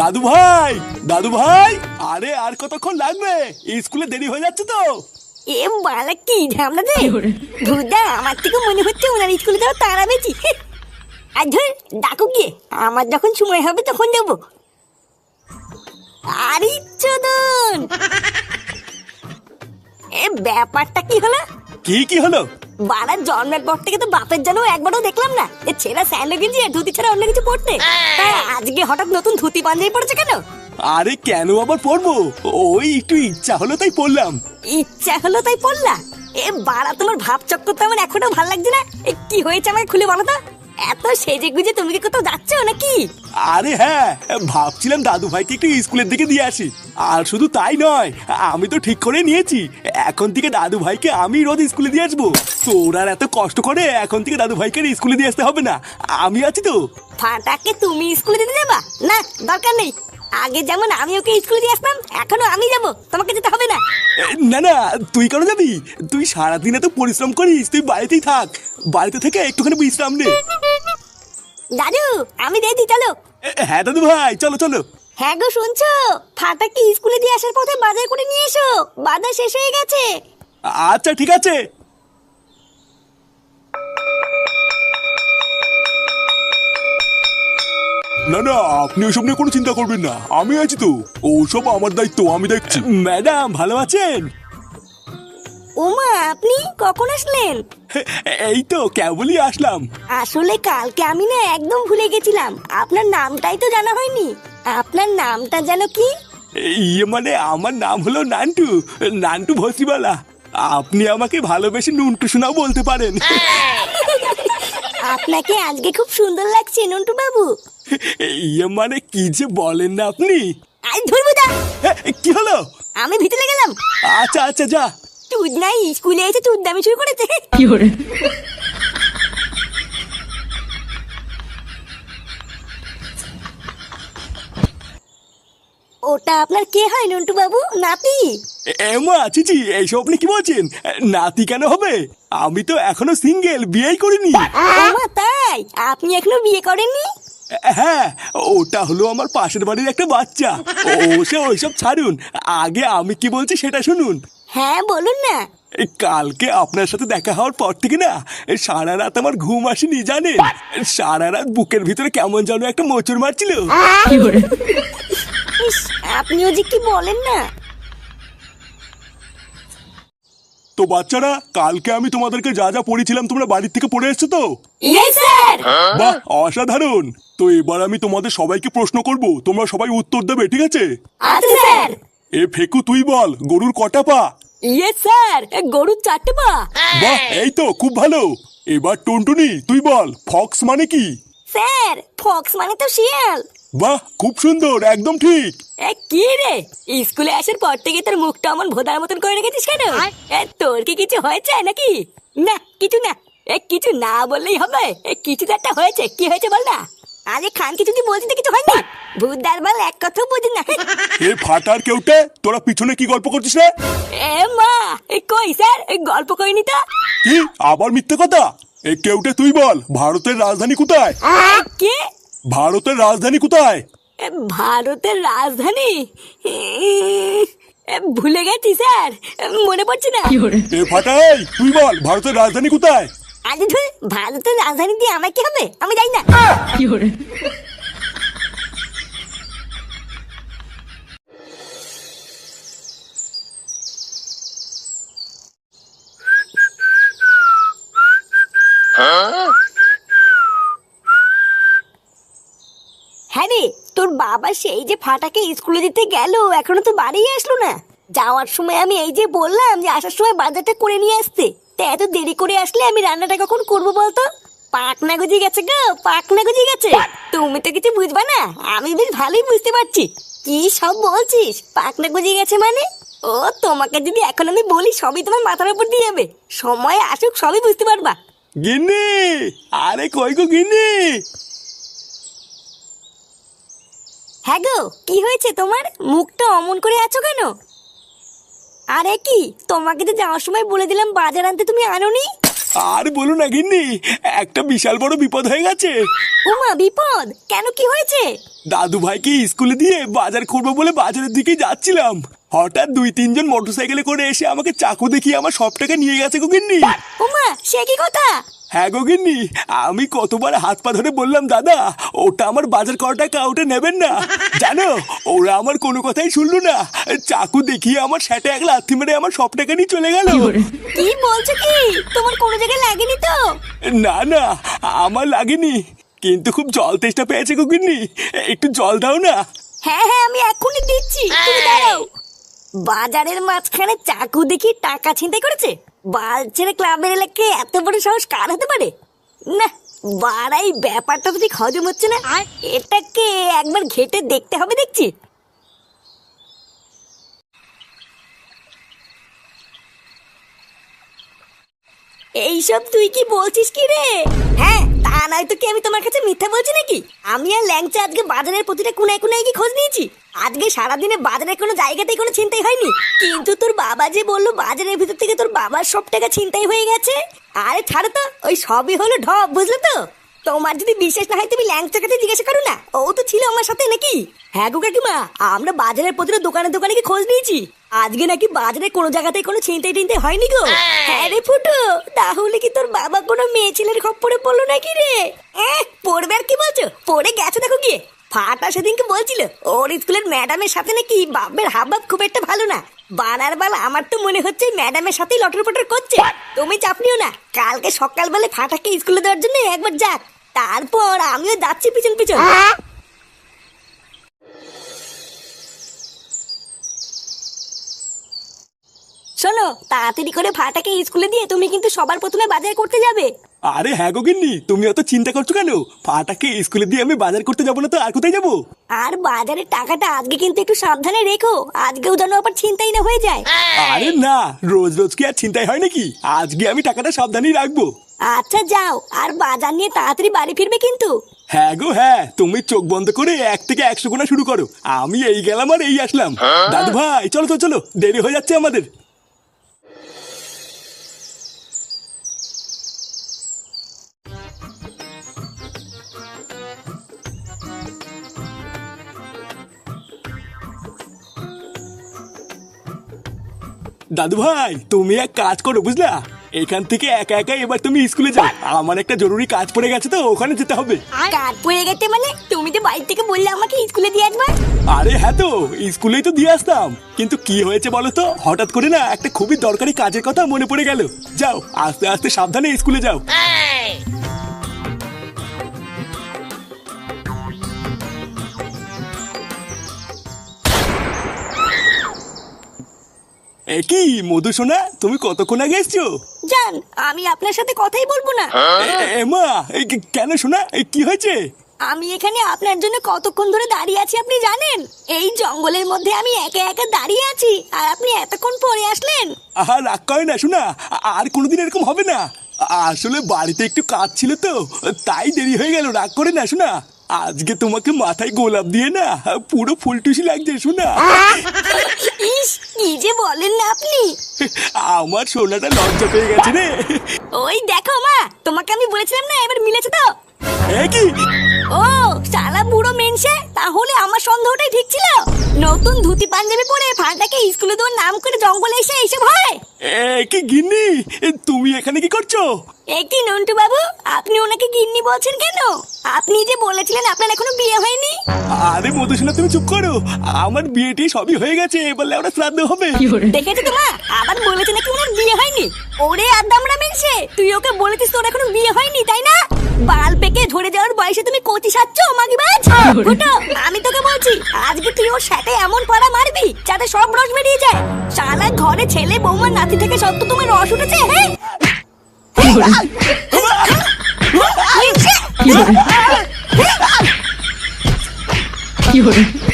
দাদু ভাই দাদু ভাই আরে আর কতক্ষণ লাগবে? স্কুলে দেরি হয়ে যাচ্ছে তো। এ বালা কি ঝামলা রে? ভুদা আমার থেকে মনে হচ্ছে ওনার স্কুলে যাওয়া তারা বেশি আর ধর ডাকু গিয়ে আমার যখন সময় হবে তখন যাব আরে চোদন এ ব্যাপারটা কি হলো? কি কি হলো? বাড়ার জন্মের পর থেকে তো বাপের জন্য একবারও দেখলাম না। এ ছেঁড়া স্যান্ডো গেঞ্জি আর ধুতি ছাড়া অন্য কিছু পড়তে আজকে হঠাৎ নতুন ধুতি পাঞ্জাবি পড়েছে কেন? আরে কেন আবার পড়ব ওই একটু ইচ্ছা হলো তাই পড়লাম ইচ্ছা হলো তাই পড়লা এ বাড়া তোমার ভাব চক্কর তো আমার এখনও ভালো লাগছে না। এ কি হয়েছে আমাকে খুলে বলো তো? এত সেজে গুজে তুমি কি কোথাও যাচ্ছ নাকি? আরে হ্যাঁ ভাবছিলাম দাদু ভাইকে একটু স্কুলের দিকে দিয়ে আসি। আর শুধু তাই নয় আমি তো ঠিক করে নিয়েছি। এখন থেকে দাদু ভাইকে আমি রোজ স্কুলে দিয়ে আসব। তোর আর এত কষ্ট করে এখন থেকে দাদু ভাইকে স্কুলে দিয়ে আসতে হবে না। আমি আছি তো। ফাটাকে তুমি স্কুলে দিতে যাবা? না দরকার নেই। আগে যেমন আমি ওকে স্কুলে দিয়ে আসতাম এখনও আমি যাব। তোমাকে যেতে হবে না। না না তুই কেন যাবি? তুই সারাদিন এত পরিশ্রম করিস তুই বাড়িতেই থাক। বাড়িতে থেকে একটুখানি বিশ্রাম নে। দাদু আমি রেডি চলো। হ্যাঁ দাদু ভাই চলো চলো। হ্যাঁ গো শুনছো? ফাটাকে স্কুলে দিয়ে আসার পথে বাজার করে নিয়ে এসো। বাজার শেষ হয়ে গেছে। আচ্ছা ঠিক আছে। না না আপনি ওসব নিয়ে কোনো চিন্তা করবেন না। আমি আছি তো। ওসব আমার দায়িত্ব আমি দেখছি। ম্যাডাম ভালো আছেন? ওমা আপনি কখন আসলেন? এই তো কেবলই আসলাম। আসলে কালকে আমি না একদম ভুলে গেছিলাম। আপনার নামটাই তো জানা হয়নি। আপনার নামটা যেন কি? ইয়ে মানে আমার নাম হলো নান্টু নান্টু ভসিবালা আপনি আমাকে ভালোবেসে নুনটু শোনাও বলতে পারেন। আপনাকে আজকে খুব সুন্দর লাগছে নন্টু বাবু। ইয়ে মানে কি যে বলেন না আপনি? আজ ধরবো দা কি হলো? আমি ভিতরে গেলাম। আচ্ছা আচ্ছা যা। তুই নাই স্কুলে এসে তুই দামি শুরু করেছে। ওটা আপনার কে হয় নন্টু বাবু নাতি এমা চিচি এইসব আপনি কি বলছেন? নাতি কেন হবে? আমি তো এখনও সিঙ্গেল বিয়েই করিনি। ওমা তাই? আপনি এখনও বিয়ে করেননি? হ্যাঁ ওটা হলো আমার পাশের বাড়ির একটা বাচ্চা। ও সে ওইসব ছাড়ুন। আগে আমি কি বলছি সেটা শুনুন। হ্যাঁ বলুন না। এই কালকে আপনার সাথে দেখা হওয়ার পর থেকে না সারা রাত আমার ঘুম আসেনি জানেন? সারা রাত বুকের ভিতরে কেমন যেন একটা মোচড় মারছিল। ইস, আপনিও যে কি বলেন না। তো বাচ্চারা কালকে আমি তোমাদেরকে যা যা পড়েছিলাম তোমরা বাড়ির থেকে পড়ে এসছো তো? স্যার বাহ অসাধারণ! তো এবার আমি তোমাদের সবাইকে প্রশ্ন করব তোমরা সবাই উত্তর দেবে ঠিক আছে? আচ্ছা স্যার! এ ফেকু তুই বল গরুর কটা পা? ইয়েস স্যার গরুর চারটে পা। বাহ এই তো খুব ভালো। এবার টুনটুনি তুই বল ফক্স মানে কি? স্যার ফক্স মানে তো শিয়াল। বাহ খুব সুন্দর একদম ঠিক। এ কি রে? স্কুলে আসার পর থেকে তোর মুখটা অমন ভোদার মতন করে রেখেছিস কেন? এ, তোর কি কিছু হয়েছে নাকি? না কিছু না। এ কিছু না বললেই হবে। এ কিছু তো একটা হয়েছে। কি হয়েছে বল না? আরে খান কিছু কিছু হয়নি ভূতদার বল এক কথাও বুঝি না। এ ফাটার কেউটে তোরা পিছনে কি গল্প করছিস রে? এ মা এ কই স্যার? এ গল্প করিনি তো। কি? আবার মিথ্যে কথা? এ কেউটে তুই বল ভারতের রাজধানী কোথায়? কে? ভারতের রাজধানী কোথায়? এ, ভারতের রাজধানী? এ, ভুলে গেছি স্যার। মনে পড়ছে না। এ ফাটাই তুই বল ভারতের রাজধানী কোথায়? আরে ধুর ভারতের রাজধানী দিয়ে আমার কি হবে? আমি জানি না। হ্যাঁ রে তোর বাবা সেই যে ফাটাকে স্কুলে দিতে গেল এখনও তো বাড়ি আসলো না। যাওয়ার সময় আমি এই যে বললাম যে আসার সময় বাজারটা করে নিয়ে আসতে তা এত দেরি করে আসলে আমি রান্নাটা কখন করব বলতো? পাকনা গজিয়ে গেছে গো পাকনা গজিয়ে গেছে। তুমি তো কিছু বুঝবা না আমি বেশ ভালোই বুঝতে পারছি। কি সব বলছিস? পাকনা গজিয়ে গেছে মানে? ও তোমাকে যদি এখন আমি বলি সবই তোমার মাথার উপর দিয়ে যাবে। সময় আসুক সবই বুঝতে পারবা। গিন্নি! আরে কই গো গিন্নি? হ্যাঁ গো কি হয়েছে তোমার? মুখটা অমন করে আছো কেন? আরে কি? তোমাকে তো যাওয়ার সময় বলে দিলাম বাজার আনতে তুমি আনোনি? আর বলো না গিন্নি একটা বিশাল বড় বিপদ হয়ে গেছে। উমা বিপদ? কেন কি হয়েছে? দাদু ভাইকে স্কুলে দিয়ে বাজার করব বলে বাজারের দিকে যাচ্ছিলাম। হঠাৎ দুই তিনজন মোটরসাইকেলে করে এসে আমাকে চাকু দেখিয়ে আমার সব টাকা নিয়ে গেছে গো গিন্নি। উমা সে কি কথা? হ্যাঁ গোগিন্নি আমি কতবার হাত পা ধরে বললাম দাদা ওটা আমার বাজার করা টাকা ওটা নেবেন না। জানো ওরা আমার কোনো কথাই শুনলো না। চাকু দেখিয়ে আমার সেটা এক লাথি মেরে আমার সব টাকা নিয়ে চলে গেল। কি বলছো কি? তোমার কোনো জায়গায় লাগেনি তো? না না আমার লাগেনি। কিন্তু খুব জল তেষ্টা পেয়েছে গো একটু জল দাও না। হ্যাঁ হ্যাঁ আমি এক্ষুনি দিচ্ছি। তুমি দাঁড়াও। বাজারের মাঝখানে চাকু দেখি টাকা ছিনতাই করেছে। বাল ছেড়ে ক্লাবের এলাকায় এত বড় সাহস কার হতে পারে? না বাড়াই ব্যাপারটা তো ঠিক হজম হচ্ছে না আর এটাকে একবার ঘেটে দেখতে হবে দেখছি। এইসব তুই কি বলছিস কি রে? হ্যাঁ তা নয় তো কি আমি তোমার কাছে মিথ্যা বলছি নাকি? আমি আর ল্যাংচা আজকে বাজারের প্রতিটা কোনায় কোনায় কি খোঁজ নিয়েছি। আজকে সারাদিনে বাজারের কোনো জায়গাতেই কোনো চিন্তাই হয়নি। কিন্তু তোর বাবা যে বলল বাজারের ভিতর থেকে তোর বাবার সব টাকা ছিনতাই হয়ে গেছে? আরে ছাড়ো তো, ওই সবই হলো ঢপ, বুঝলে তো? তোমার যদি বিশ্বাস না হয় তুমি ল্যাংচা কাছে জিজ্ঞাসা করো না। ও তো ছিল আমার সাথে নাকি? হ্যাঁ গো কাকিমা, আমরা বাজারের প্রতিটা দোকানে দোকানে কি খোঁজ নিয়েছি। আজকে নাকি বাজারে কোনো জায়গাতে কোনো ছিনতাই টিনতে হয়নি গো। হ্যাঁ রে ফুটো তাহলে কি তোর বাবা কোনো মেয়ে ছেলের খপ্পরে পড়ল নাকি রে? পড়বে আর কি বলছো? পড়ে গেছে দেখো গিয়ে। ফাটা সেদিনকে বলছিল ওর স্কুলের ম্যাডামের সাথে নাকি বাপের হাবভাব খুব একটা ভালো না। বানার বাল আমার তো মনে হচ্ছে ম্যাডামের সাথেই লটর পটর করছে। তুমি চাপ নিও না কালকে সকালবেলা ফাটাকে স্কুলে দেওয়ার জন্য একবার যাক। তারপর আমিও যাচ্ছি পিছন পিছন। শোনো তাড়াতাড়ি করে ফাটাকে স্কুলে দিয়ে তুমি কিন্তু সবার প্রথমে বাজার করতে যাবে। আরে হ্যাঁ গো গিন্নি তুমি অত চিন্তা করছ কেন? ফাটাকে স্কুলে দিয়ে আমি বাজার করতে যাব না তো আর কোথায় যাব? আর বাজারের টাকাটা আজকে কিন্তু একটু সাবধানে রেখো আজকেও যেন আবার চিন্তাই না হয়ে যায়। আরে না রোজ রোজ কি আর চিন্তাই হয় নাকি? আজকে আমি টাকাটা সাবধানেই রাখব। আচ্ছা যাও আর বাজার নিয়ে তাড়াতাড়ি বাড়ি ফিরবে কিন্তু। হ্যাঁ গো হ্যাঁ তুমি চোখ বন্ধ করে এক থেকে একশো গোনা শুরু করো। আমি এই গেলাম আর এই আসলাম। দাদু ভাই চলো তো চলো দেরি হয়ে যাচ্ছে আমাদের। দাদু ভাই তুমি এক কাজ করো বুঝলা? এখান থেকে একা একা এবার তুমি স্কুলে যাও। আমার একটা জরুরি কাজ পড়ে গেছে তো ওখানে যেতে হবে। কাঠ পড়ে গেছে মানে? তুমি তো বাড়ি থেকে বললে আমাকে স্কুলে দিয়ে আসবে? আরে হ্যাঁ তো স্কুলেই তো দিয়ে আসতাম। কিন্তু কি হয়েছে বলো তো? হঠাৎ করে না একটা খুবই দরকারি কাজের কথা মনে পড়ে গেল। যাও আস্তে আস্তে সাবধানে স্কুলে যাও। এ কি মধু সোনা তুমি কতক্ষণ আগে এসছো? জান আমি আপনার সাথে কথাই বলব না। এ- এ মা এ কি- কেন সোনা এ কি হয়েছে? আমি এখানে আপনার জন্য কতক্ষণ ধরে দাঁড়িয়ে আছি আপনি জানেন? এই জঙ্গলের মধ্যে আমি একা একা দাঁড়িয়ে আছি আর আপনি এতক্ষণ পরে আসলেন। আহা রাগ করে না শোনা আর কোনোদিন এরকম হবে না। আসলে বাড়িতে একটু কাজ ছিল তো তাই দেরি হয়ে গেল রাগ করে না শোনা আজকে তোমাকে মাথায় গোলাপ দিয়ে না পুরো ফুলটুসি লাগছে শোনা। কি যে বলেন না আপনি? আমার সোনাটা লজ্জা পেয়ে গেছে রে। ওই দেখো মা তোমাকে আমি বলেছিলাম না এবার মিলেছে তো। কি? ও সালা বুড়ো মেনসে তাহলে আমার সন্দেহটাই ঠিক ছিল। নতুন ধুতি পাঞ্জাবি পরে ফাঁটাকে স্কুলে দেওয়ার নাম করে জঙ্গলে এসে এইসব হয় কি গিন্নি? তুমি এখানে কি করছ? একটি নন্টু বাবু আপনি ওনাকে গিন্নি বলছেন কেন? আপনি যে বলেছিলেন আপনার এখনও বিয়ে হয়নি। আরে মধুসোনা তুমি চুপ করো। আমার বিয়েটি সবই হয়ে গেছে এবারে আমরা শ্রাদ্ধ হবে। দেখেছ তো মা আবার বলেছে নাকি ওনার বিয়ে হয়নি? ওরে আদামরা মেনসে তুই ওকে বলেছিস তোর এখনও বিয়ে হয়নি তাই না? বাল পেকে ধরে যাওয়ার বয়সে তুমি কচি সাচ্ছ মাগিবাজ ফুটো আমি তোকে বলছি আজকে তুই ওর সাথে এমন পাড়া মারবি যাতে সব রস বেরিয়ে যায়। সালা ঘরে ছেলে বৌমা নাতি থেকে সত্য তোমার রস উঠেছে হ্যাঁ? কি hore